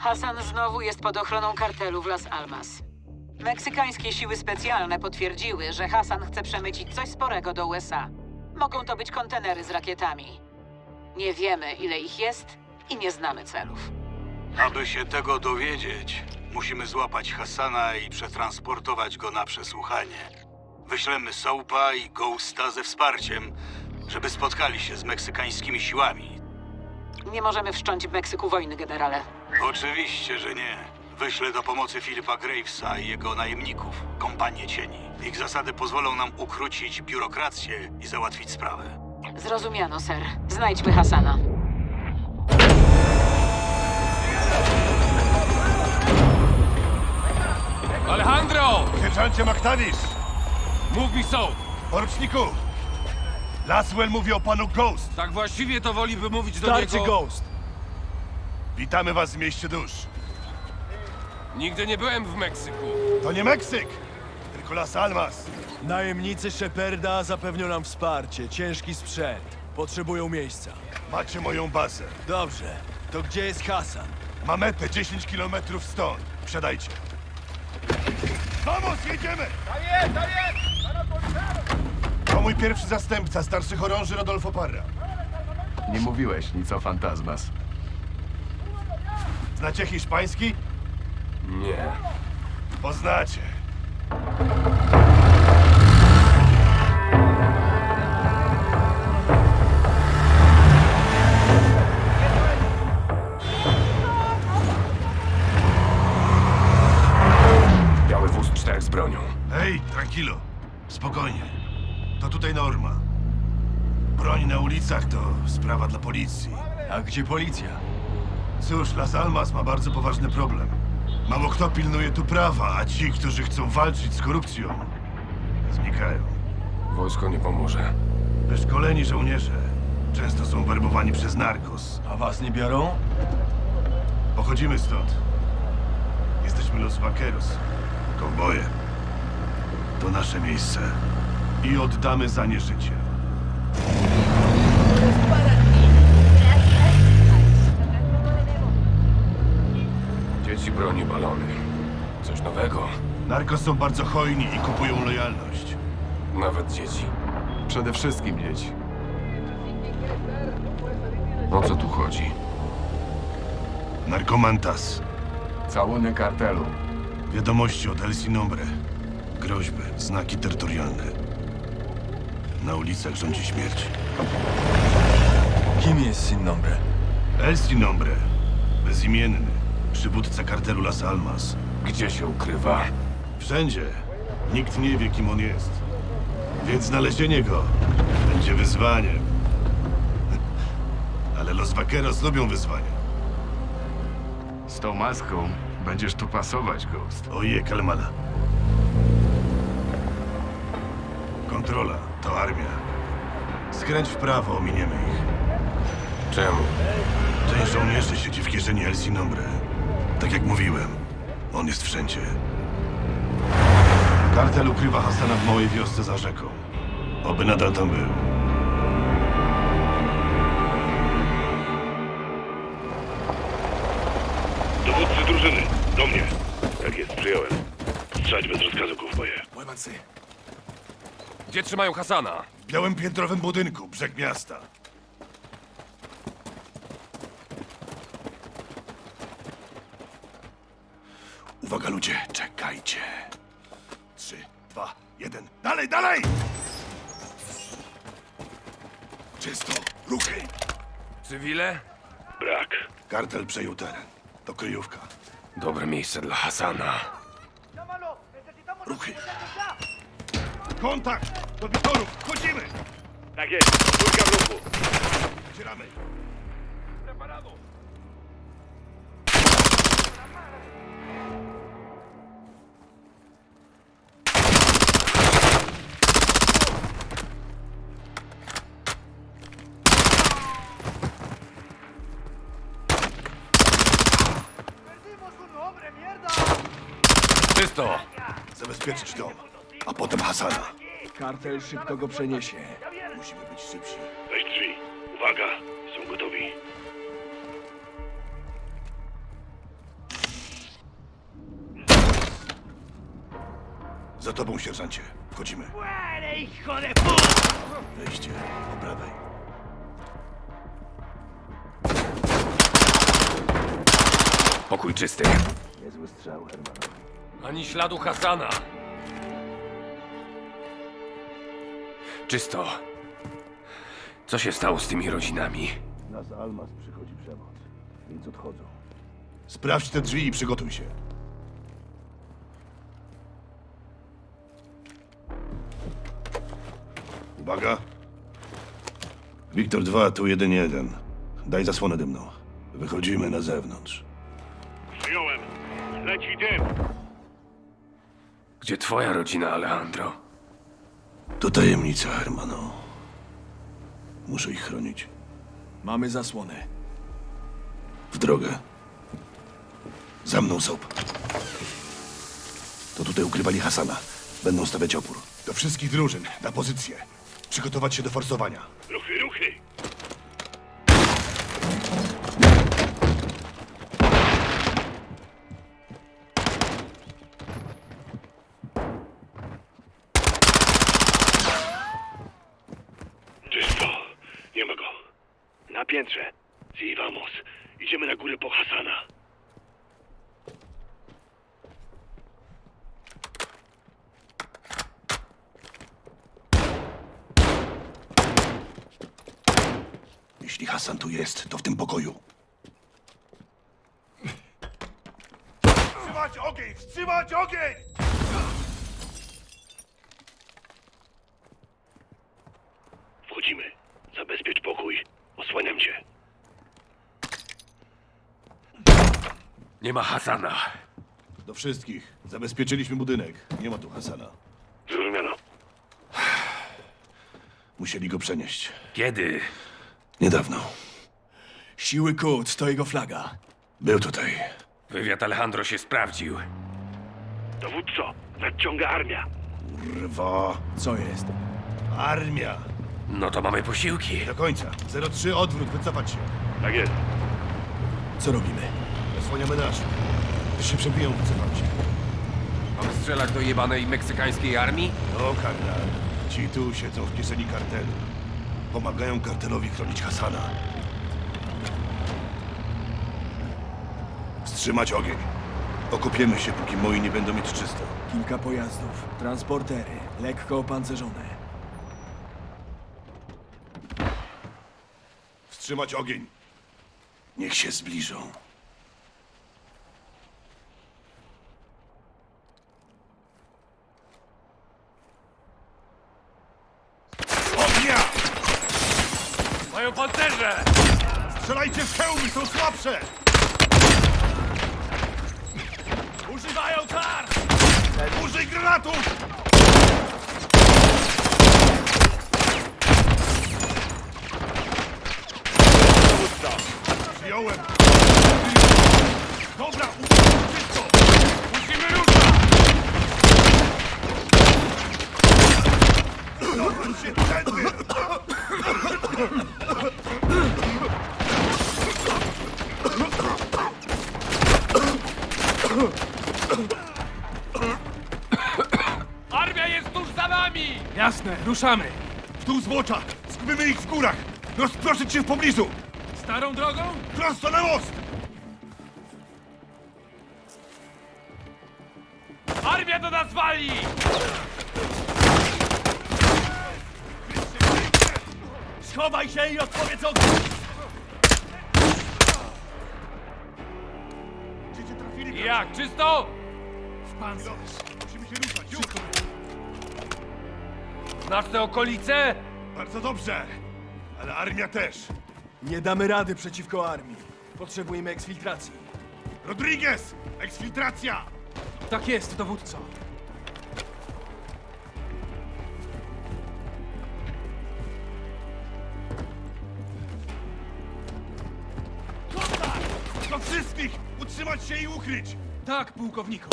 Hasan znowu jest pod ochroną kartelu w Las Almas. Meksykańskie siły specjalne potwierdziły, że Hasan chce przemycić coś sporego do USA. Mogą to być kontenery z rakietami. Nie wiemy, ile ich jest i nie znamy celów. Aby się tego dowiedzieć, musimy złapać Hassana i przetransportować go na przesłuchanie. Wyślemy Soapa i Ghosta ze wsparciem, żeby spotkali się z meksykańskimi siłami. Nie możemy wszcząć w Meksyku wojny, generale. Oczywiście, że nie. Wyślę do pomocy Filipa Gravesa i jego najemników, kompanię cieni. Ich zasady pozwolą nam ukrócić biurokrację i załatwić sprawę. Zrozumiano, ser. Znajdźmy Hasana. Alejandro! Sierżancie McTavish! Mów mi są! Poruczniku! Laswell mówi o panu Ghost. Tak właściwie to woliby mówić do Starczy niego... Ghost! Witamy was w mieście dusz. Nigdy nie byłem w Meksyku. To nie Meksyk, tylko Las Almas. Najemnicy Sheparda zapewnią nam wsparcie, ciężki sprzęt. Potrzebują miejsca. Macie moją bazę. Dobrze, to gdzie jest Hasan? Mamy te 10 kilometrów stąd. Wsiadajcie. Vamos, jedziemy! To mój pierwszy zastępca, starszy chorąży Rodolfo Parra. Nie mówiłeś nic o Fantasmas. Znacie hiszpański? Nie. Poznacie. Biały wóz czterech z bronią. Hej, tranquilo. Spokojnie. To tutaj norma. Broń na ulicach to sprawa dla policji. A gdzie policja? Cóż, Las Almas ma bardzo poważny problem. Mało kto pilnuje tu prawa, a ci, którzy chcą walczyć z korupcją, znikają. Wojsko nie pomoże. Wyszkoleni żołnierze często są werbowani przez narkos. A was nie biorą? Pochodzimy stąd. Jesteśmy Los Vaqueros, kowboje. To nasze miejsce. I oddamy za nie życie. Dzieci broni balony. Coś nowego. Narkos są bardzo hojni i kupują lojalność. Nawet dzieci. Przede wszystkim dzieci. O co tu chodzi? Narkomantas. Całuny kartelu. Wiadomości od El Sinombre. Groźby, znaki terytorialne. Na ulicach rządzi śmierć. Kim jest Sin Nombre? El Sinombre. Bezimienny. Przywódca kartelu Las Almas. Gdzie się ukrywa? Wszędzie. Nikt nie wie, kim on jest. Więc znalezienie go będzie wyzwaniem. Ale Los Vaqueros lubią wyzwania. Z tą maską będziesz tu pasować, Ghost. Oje, Kalmana. Kontrola to armia. Skręć w prawo, ominiemy ich. Czemu? Część żołnierzy siedzi w kieszeni El Sinombre. Tak jak mówiłem, on jest wszędzie. Kartel ukrywa Hasana w małej wiosce za rzeką. Oby nadal tam był. Dowódcy drużyny, do mnie. Tak jest, przyjąłem. Strzelać bez rozkazu, kowboje. Gdzie trzymają Hasana? W białym piętrowym budynku, brzeg miasta. Uwaga ludzie, czekajcie. Trzy, dwa, jeden. Dalej, dalej! Czysto, ruchy. Cywile? Brak. Kartel przejął teren. To kryjówka. Dobre miejsce dla Hasana. Ruchy. Kontakt! Do witorów! Wchodzimy! Tak jest, dwójka w ruchu. Otwieramy. Zabezpieczyć dom, a potem Hasana. Kartel szybko go przeniesie. Musimy być szybsi. Weź drzwi. Uwaga, są gotowi. Za tobą, sierżancie. Wchodzimy. Wejście po prawej. Pokój czysty. Niezły strzał, Hermanowi. Ani śladu Hasana. Czysto. Co się stało z tymi rodzinami? Na Almas przychodzi przemoc, więc odchodzą. Sprawdź te drzwi i przygotuj się. Uwaga. Wiktor 2, tu 1-1. Daj zasłonę dymną. Wychodzimy na zewnątrz. Przyjąłem. Leci dym. Gdzie twoja rodzina, Alejandro? To tajemnica, Hermano. Muszę ich chronić. Mamy zasłonę. W drogę. Za mną, Soap. To tutaj ukrywali Hasana. Będą stawiać opór. Do wszystkich drużyn, na pozycję. Przygotować się do forsowania. Ruchy, ruchy. Piętrze. Si, vamos. Idziemy na górę po Hasana. Jeśli Hasan tu jest, to w tym pokoju. Wstrzymać ogień! Wstrzymać ogień! Wchodzimy. Zabezpiecz pokój. Osłaniam cię. Nie ma Hasana. Do wszystkich. Zabezpieczyliśmy budynek. Nie ma tu Hasana. Zrozumiano. Musieli go przenieść. Kiedy? Niedawno. Siły Quds to jego flaga. Był tutaj. Wywiad Alejandro się sprawdził. Dowódco, nadciąga armia. Rwa. Co jest? Armia. No to mamy posiłki. Do końca. 03 odwrót, wycofać się. Tak jest. Co robimy? Nasz. Gdy się przebiją, wycofam się. Mamy strzelać do jebanej meksykańskiej armii? No, kardynal. Ci tu siedzą w kieszeni kartelu. Pomagają kartelowi chronić Hasana. Wstrzymać ogień. Okopiemy się, póki moi nie będą mieć czysto. Kilka pojazdów, transportery, lekko opancerzone. Wstrzymać ogień. Niech się zbliżą. Mają pancerze! Strzelajcie w hełmy, są słabsze! Używają kar! Użyj granatów! Przyjąłem! Dobra, uważaj wszystko! Musimy ruszać! Cofnąć się tędy! Jasne, ruszamy! Tu złocza! Skupimy ich w górach! Rozproszyć się w pobliżu! Starą drogą? Prosto na most! Armia do nas wali! Schowaj się i odpowiedz ogień! Gdzie cię trafili? Jak, czysto? W pancerz! Musimy się ruszać, już! Znasz te okolice? Bardzo dobrze! Ale armia też! Nie damy rady przeciwko armii. Potrzebujemy eksfiltracji. Rodriguez! Eksfiltracja! Tak jest, dowódco. Do wszystkich! Utrzymać się i ukryć! Tak, pułkowniku.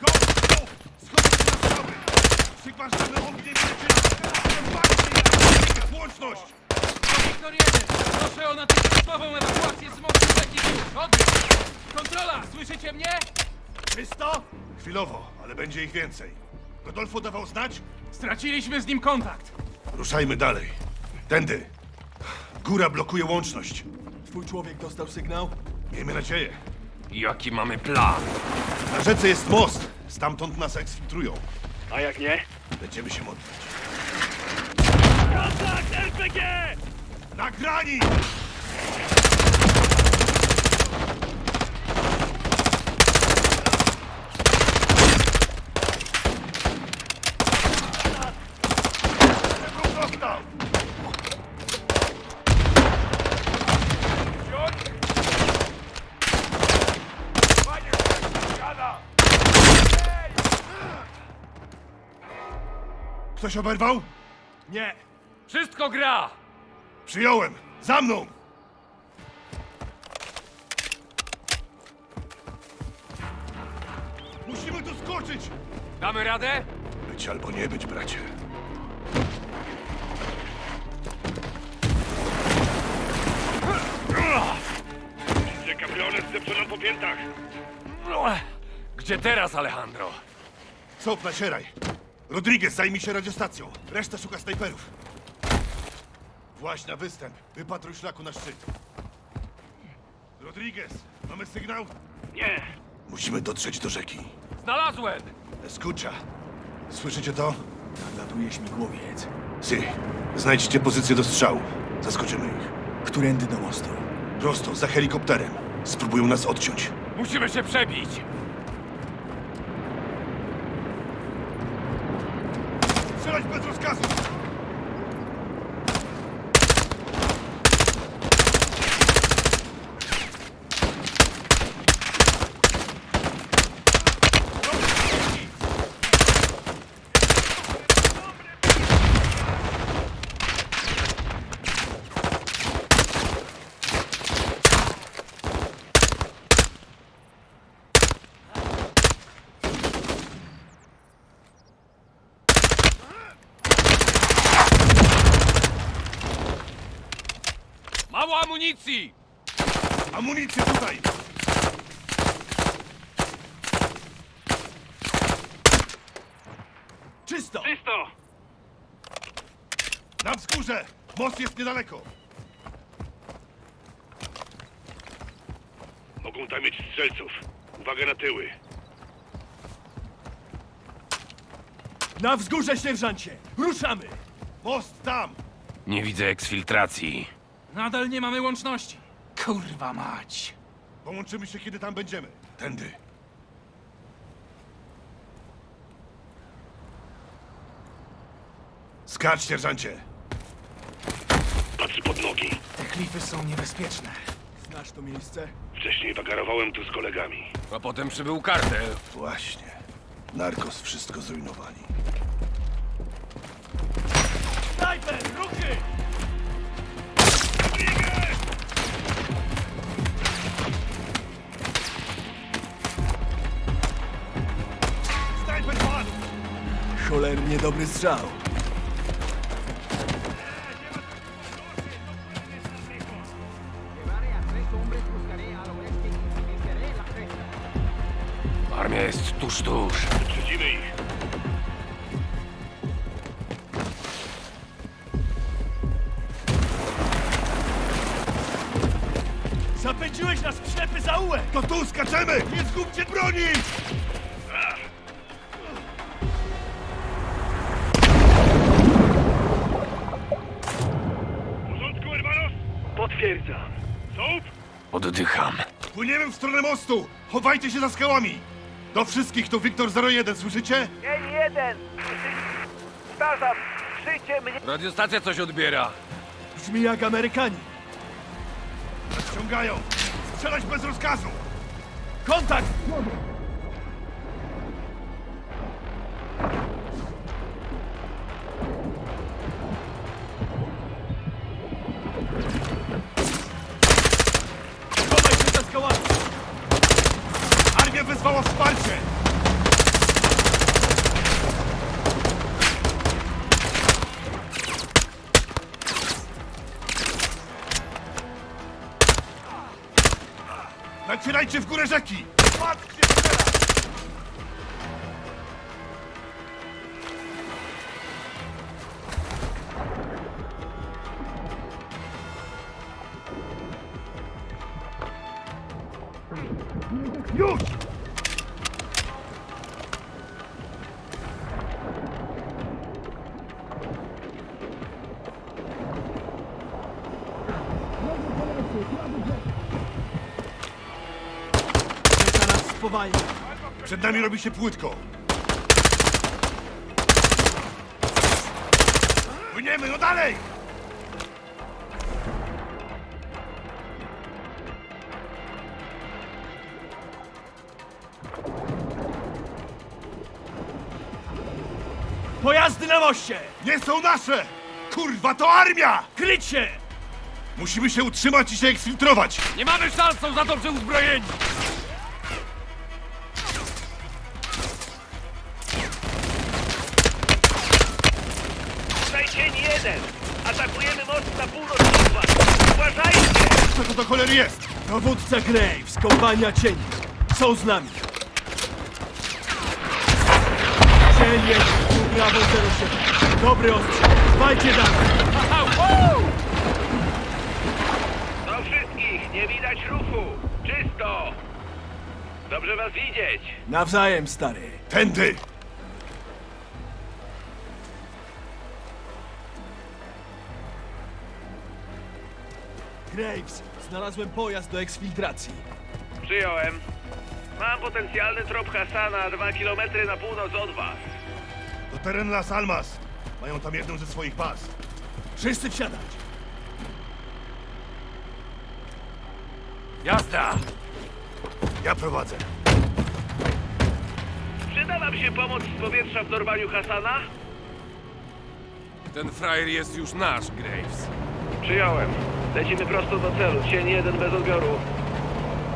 Go! Go! Schodzić na skały! Przygłaszamy ogniem przeciwko! Zobaczcie! Łączność! Wiktor 1, proszę o natychmiastową ewakuację z Bóg. Odbiór! Kontrola, słyszycie mnie? Czysto? Chwilowo, ale będzie ich więcej. Godolfo dawał znać? Straciliśmy z nim kontakt. Ruszajmy dalej. Tędy. Góra blokuje łączność. Twój człowiek dostał sygnał? Miejmy nadzieję. Jaki mamy plan? Na rzece jest most. Stamtąd nas eksfiltrują. A jak nie? Będziemy się modlić. Kontakt RPG! Na grani! Ktoś oberwał? Nie. Wszystko gra! Przyjąłem! Za mną! Musimy tu skoczyć! Damy radę? Być albo nie być, bracie. Widzę kabriolet zdepczoną po piętach. Gdzie teraz, Alejandro? Soap, nacieraj! Rodriguez, zajmij się radiostacją. Reszta szuka snajperów. Właź na występ. Wypatruj szlaku na szczyt. Rodriguez, mamy sygnał? Nie. Musimy dotrzeć do rzeki. Znalazłem! Escucha. Słyszycie to? Nadlatuje śmigłowiec. Si. Znajdźcie pozycję do strzału. Zaskoczymy ich. Którędy do mostu? Prosto, za helikopterem. Spróbują nas odciąć. Musimy się przebić! Strzelać bez rozkazu! Mało amunicji! Amunicję tutaj! Czysto! Czysto! Na wzgórze! Most jest niedaleko! Mogą tam mieć strzelców. Uwaga na tyły. Na wzgórze, sierżancie! Ruszamy! Most tam! Nie widzę eksfiltracji. Nadal nie mamy łączności. Kurwa mać. Połączymy się, kiedy tam będziemy. Tędy. Skacz, sierżancie! Patrzy pod nogi. Te klify są niebezpieczne. Znasz to miejsce? Wcześniej wagarowałem tu z kolegami. A potem przybył kartel. Właśnie. Narkos wszystko zrujnowali. Snajper! Ruchy! Cholernie dobry strzał. Armia jest tuż, tuż. Wyprzedzimy ich. Zapędziłeś nas w ślepy zaułek! To tu skaczemy! Nie zgubcie broni! Oddycham. Płyniemy w stronę mostu! Chowajcie się za skałami! Do wszystkich tu Wiktor 01, słyszycie? Dzień jeden! Powtarzam, krzyjcie mnie! Radiostacja coś odbiera. Brzmi jak Amerykanie. Ściągają! Strzelać bez rozkazu! Kontakt! Nacierajcie w górę rzeki! Przed nami robi się płytko. Płyniemy, no dalej! Pojazdy na moście! Nie są nasze! Kurwa, to armia! Kryć się! Musimy się utrzymać i się eksfiltrować! Nie mamy szans, są za dobrze uzbrojeni! Co to cholery jest? Dowódca Graves, kompania cieni. Są z nami. Cień jest, tu prawo 07. Dobry ostrzał. Dbajcie dalej. Do wszystkich! Nie widać ruchu! Czysto! Dobrze was widzieć! Nawzajem, stary. Tędy! Graves, znalazłem pojazd do eksfiltracji. Przyjąłem. Mam potencjalny trop Hasana dwa kilometry na północ od was. To teren Las Almas. Mają tam jedną ze swoich baz. Wszyscy wsiadać. Jazda! Ja prowadzę. Przyda wam się pomoc z powietrza w dorwaniu Hasana? Ten frajer jest już nasz, Graves. Przyjąłem. Lecimy prosto do celu. Cień jeden bez odbioru.